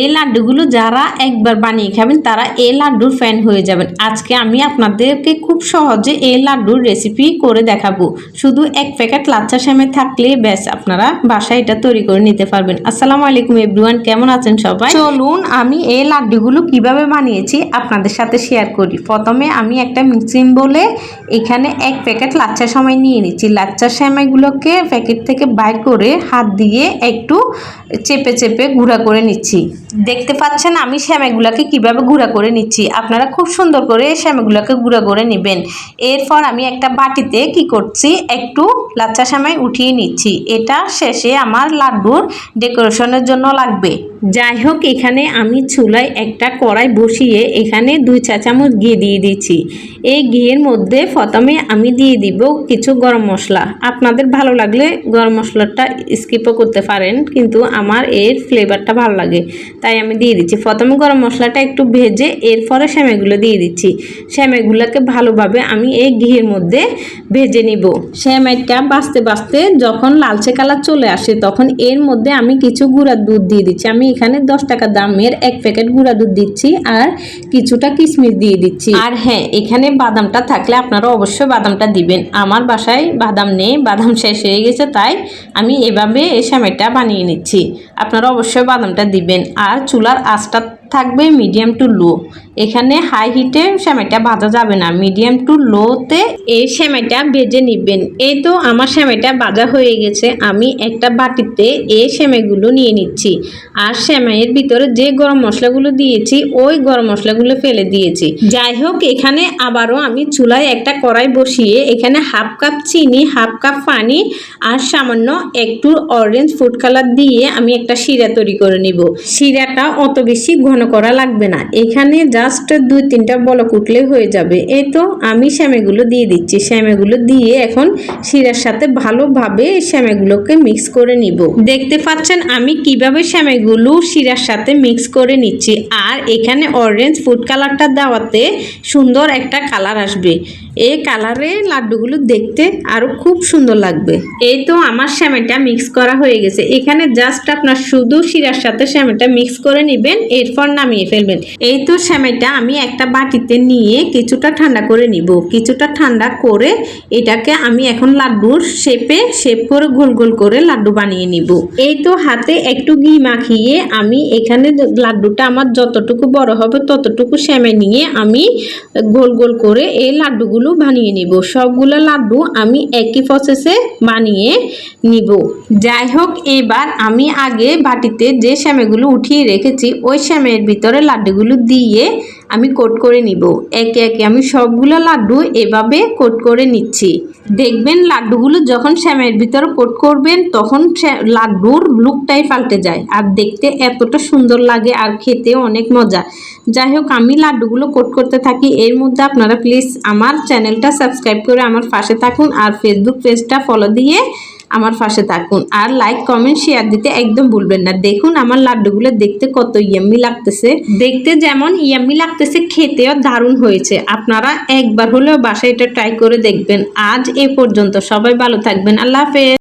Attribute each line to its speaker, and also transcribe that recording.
Speaker 1: এই লাড্ডুগুলো যারা একবার বানিয়ে খাবেন, তারা এই লাড্ডুর ফ্যান হয়ে যাবেন। আজকে আমি আপনাদেরকে খুব সহজে এই লাড্ডুর রেসিপি করে দেখাবো। শুধু এক প্যাকেট লাচ্চা শ্যামে থাকলে ব্যাস, আপনারা বাসায় এটা তৈরি করে নিতে পারবেন। আসসালামু আলাইকুম এভরিওয়ান কেমন আছেন সবাই? চলুন, আমি এই লাড্ডুগুলো কীভাবে বানিয়েছি আপনাদের সাথে শেয়ার করি। প্রথমে আমি একটা মিক্সিং বলে এখানে এক প্যাকেট লাচ্চা সেমাই নিয়ে নিচ্ছি। লাচ্চা সেমাইগুলোকে প্যাকেট থেকে বাইর করে হাত দিয়ে একটু চেপে চেপে গুঁড়া করে নিচ্ছি। দেখতে পাচ্ছেন আমি শ্যামাইগুলোকে কীভাবে গুঁড়া করে নিচ্ছি। আপনারা খুব সুন্দর করে শ্যামাইগুলোকে গুঁড়া করে নেবেন। এরপর আমি একটা বাটিতে কি করছি, একটু লাচ্চা সেমাই উঠিয়ে নিচ্ছি। এটা শেষে আমার লাড্ডুর ডেকোরেশনের জন্য লাগবে। যাই হোক, এখানে আমি চুলায় একটা কড়াই বসিয়ে এখানে দুই চা চামচ ঘি দিয়ে দিচ্ছি এই ঘিয়ের মধ্যে প্রথমে আমি দিয়ে দিব কিছু গরম মশলা। আপনাদের ভালো লাগলে গরম মশলাটা স্কিপও করতে পারেন, কিন্তু আমার এর ফ্লেভারটা ভালো লাগে। তাই আমি দিয়ে দিচ্ছি। প্রথমে গরম মশলাটা একটু ভেজে এরপরে শ্যামেগুলো দিয়ে দিচ্ছি। শ্যামেগুলোকে ভালোভাবে আমি এই ঘিয়ের মধ্যে ভেজে নিব। শ্যামাইটা বাঁচতে বাঁচতে যখন লালচে কালার চলে আসে তখন এর মধ্যে আমি কিছু গুঁড়া দুধ দিয়ে দিচ্ছি। আমি এখানে দশ টাকা দামের এক প্যাকেট গুঁড়া দুধ দিচ্ছি আর কিছুটা কিশমিশ দিয়ে দিচ্ছি। আর হ্যাঁ এখানে বাদামটা থাকলে আপনারা অবশ্যই বাদামটা দিবেন। আমার বাসায় বাদাম নেই, বাদাম শেষ হয়ে গেছে, তাই আমি এভাবে এই শ্যামাইটা বানিয়ে নিচ্ছি। আপনারা অবশ্যই বাদামটা দিবেন। আর চুলার আঁচটা থাকবে মিডিয়াম টু লো এখানে হাই হিটে সেমাইটা ভাজা যাবে না। মিডিয়াম টু লোতে এই সেমাইটা ভেজে নিবেন। এই তো আমার সেমাইটা ভাজা হয়ে গেছে। আমি একটা বাটিতে এই সেমাইগুলো নিয়ে নিচ্ছি। আর সেমাইয়ের ভিতরে যে গরম মশলাগুলো দিয়েছি, ওই গরম মশলাগুলো ফেলে দিয়েছি। যাই হোক, এখানে আবারও আমি চুলায় একটা কড়াই বসিয়ে এখানে হাফ কাপ চিনি হাফ কাপ পানি আর সামান্য একটু অরেঞ্জ ফুড কালার দিয়ে আমি একটা শিরা তৈরি করে নিব। শিরাটা অত বেশি ঘন করা লাগবে না। এখানে জাস্ট দুই তিনটা বলক উঠলে হয়ে যাবে। এই তো আমি শ্যামেগুলো দিয়ে দিচ্ছি। শ্যামেগুলো দিয়ে এখন শিরার সাথে ভালোভাবে শ্যামেগুলোকে মিক্স করে নিব। দেখতে পাচ্ছেন, আমি কীভাবে শ্যামেগুলো শিরার সাথে মিক্স করে নিচ্ছি। আর এখানে অরেঞ্জ ফুড কালারটা দেওয়াতে সুন্দর একটা কালার আসবে। এই কালারে লাড্ডুগুলো দেখতে আরও খুব সুন্দর লাগবে। এই তো আমার শ্যামেটা মিক্স করা হয়ে গেছে। এখানে জাস্ট আপনার শুধু শিরার সাথে শ্যামেটা মিক্স করে নেবেন। এরপর নামিয়ে ফেলবেন। এই তো শ্যামেটা আমি একটা বাটিতে নিয়ে কিছুটা ঠান্ডা করে নিব। কিছুটা ঠান্ডা করে এটাকে আমি এখন লাড্ডুর শেপে শেপ করে গোল গোল করে লাড্ডু বানিয়ে নিব। এই তো হাতে একটু ঘি মাখিয়ে আমি এখানে লাড্ডুটা আমার যতটুকু বড় হবে ততটুকু শ্যামে নিয়ে আমি গোল গোল করে এই লাড্ডুগুলো বানিয়ে নিব। সবগুলো লাড্ডু আমি একই প্রসেসে বানিয়ে নিব। যাই হোক, এবার আমি আগে বাটিতে যে শ্যামেগুলো উঠিয়ে রেখেছি, ওই শ্যামের ভিতরে লাড্ডুগুলো দিয়ে আমি কোট করে নিব। একে একে আমি সবগুলো লাড্ডু এভাবে কোট করে নিচ্ছি। দেখবেন লাড্ডুগুলো যখন শ্যামের ভিতরে কোট করবেন, তখন লাড্ডুর লুকটাই পাল্টে যায় আর দেখতে এতটা সুন্দর লাগে আর খেতে অনেক মজা। যাই হোক, আমি লাড্ডুগুলো কোট করতে থাকি। এর মধ্যে আপনারা প্লিজ আমার চ্যানেলটা সাবস্ক্রাইব করে আমার পাশে থাকুন আর ফেসবুক পেজটা ফলো দিয়ে আমার পাশে থাকুন। আর লাইক কমেন্ট শেয়ার দিতে একদম ভুলবেন না। দেখুন আমার লাড্ডুগুলো দেখতে কত ইয়াম্মি লাগতেছে। দেখতে যেমন ইয়াম্মি লাগতেছে, খেতেও দারুণ হয়েছে। আপনারা একবার হলেও বাসায় এটা ট্রাই করে দেখবেন। আজ এ পর্যন্ত সবাই ভালো থাকবেন। আল্লাহ হাফেজ।